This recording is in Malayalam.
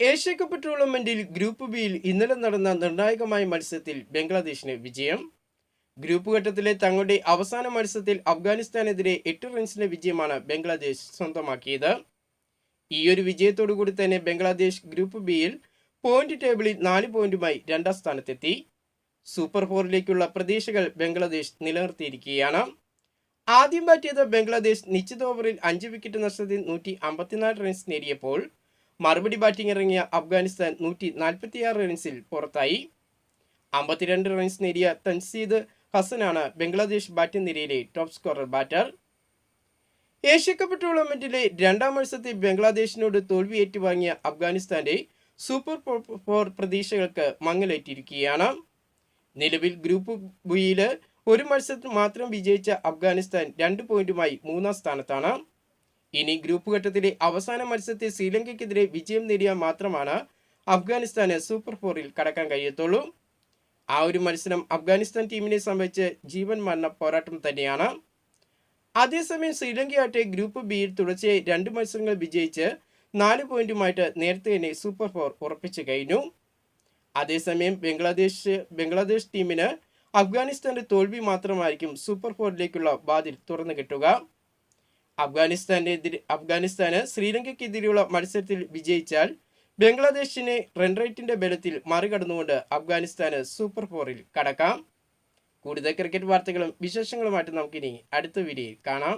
ഏഷ്യ കപ്പ് ടൂർണമെന്റിൽ ഗ്രൂപ്പ് ബിയിൽ ഇന്നലെ നടന്ന നിർണായകമായ മത്സരത്തിൽ ബംഗ്ലാദേശിന് വിജയം. ഗ്രൂപ്പ് ഘട്ടത്തിലെ തങ്ങളുടെ അവസാന മത്സരത്തിൽ അഫ്ഗാനിസ്ഥാനെതിരെ എട്ട് റൺസിന്റെ വിജയമാണ് ബംഗ്ലാദേശ് സ്വന്തമാക്കിയത്. ഈയൊരു വിജയത്തോടു കൂടി തന്നെ ബംഗ്ലാദേശ് ഗ്രൂപ്പ് ബിയിൽ പോയിന്റ് ടേബിളിൽ നാല് പോയിന്റുമായി രണ്ടാം സ്ഥാനത്തെത്തി. സൂപ്പർ ഫോറിലേക്കുള്ള പ്രതീക്ഷകൾ ബംഗ്ലാദേശ് നിലനിർത്തിയിരിക്കുകയാണ്. ആദ്യം ബാറ്റ് ചെയ്ത ബംഗ്ലാദേശ് നിശ്ചിത ഓവറിൽ അഞ്ച് വിക്കറ്റ് നഷ്ടത്തിൽ നൂറ്റി അമ്പത്തിനാല് റൺസ് നേടിയപ്പോൾ മറുപടി ബാറ്റിംഗ് ഇറങ്ങിയ അഫ്ഗാനിസ്ഥാൻ നൂറ്റി നാൽപ്പത്തിയാറ് റൺസിൽ പുറത്തായി. അമ്പത്തിരണ്ട് റൺസ് നേടിയ തൻസീദ് ഹസനാണ് ബംഗ്ലാദേശ് ബാറ്റിംഗ് നിരയിലെ top scorer batter. Asia cup ടൂർണമെന്റിലെ രണ്ടാം മത്സരത്തിൽ ബംഗ്ലാദേശിനോട് തോൽവി ഏറ്റുവാങ്ങിയ അഫ്ഗാനിസ്ഥാന്റെ സൂപ്പർ ഫോർ പ്രതീക്ഷകൾക്ക് മങ്ങലേറ്റിരിക്കുകയാണ്. നിലവിൽ ഗ്രൂപ്പ് ബിയിൽ ഒരു മത്സരത്തിൽ മാത്രം വിജയിച്ച അഫ്ഗാനിസ്ഥാൻ രണ്ട് പോയിന്റുമായി മൂന്നാം സ്ഥാനത്താണ്. ഇനി ഗ്രൂപ്പ് ഘട്ടത്തിലെ അവസാന മത്സരത്തിൽ ശ്രീലങ്കയ്ക്കെതിരെ വിജയം നേടിയാൽ മാത്രമാണ് അഫ്ഗാനിസ്ഥാന് സൂപ്പർ ഫോറിൽ കടക്കാൻ കഴിയത്തുള്ളൂ. ആ ഒരു മത്സരം അഫ്ഗാനിസ്ഥാൻ ടീമിനെ സംബന്ധിച്ച് ജീവൻ മരണ പോരാട്ടം തന്നെയാണ്. അതേസമയം ശ്രീലങ്കയാട്ടെ ഗ്രൂപ്പ് ബിയിൽ തുടർച്ചയായി രണ്ട് മത്സരങ്ങൾ വിജയിച്ച് നാല് പോയിന്റുമായിട്ട് നേരത്തെ തന്നെ സൂപ്പർ ഫോർ ഉറപ്പിച്ചു കഴിഞ്ഞു. അതേസമയം ബംഗ്ലാദേശ് ബംഗ്ലാദേശ് ടീമിന് അഫ്ഗാനിസ്ഥാന്റെ തോൽവി മാത്രമായിരിക്കും സൂപ്പർ ഫോറിലേക്കുള്ള വാതിൽ തുറന്നു കിട്ടുക. അഫ്ഗാനിസ്ഥാനെതിരെ അഫ്ഗാനിസ്ഥാന് ശ്രീലങ്കയ്ക്കെതിരെയുള്ള മത്സരത്തിൽ വിജയിച്ചാൽ ബംഗ്ലാദേശിനെ റൺ റേറ്റിന്റെ ബലത്തിൽ മറികടന്നുകൊണ്ട് അഫ്ഗാനിസ്ഥാന് സൂപ്പർ ഫോറിൽ കടക്കാം. കൂടുതൽ ക്രിക്കറ്റ് വാർത്തകളും വിശേഷങ്ങളുമായിട്ട് നമുക്കിനി അടുത്ത വീഡിയോയിൽ കാണാം.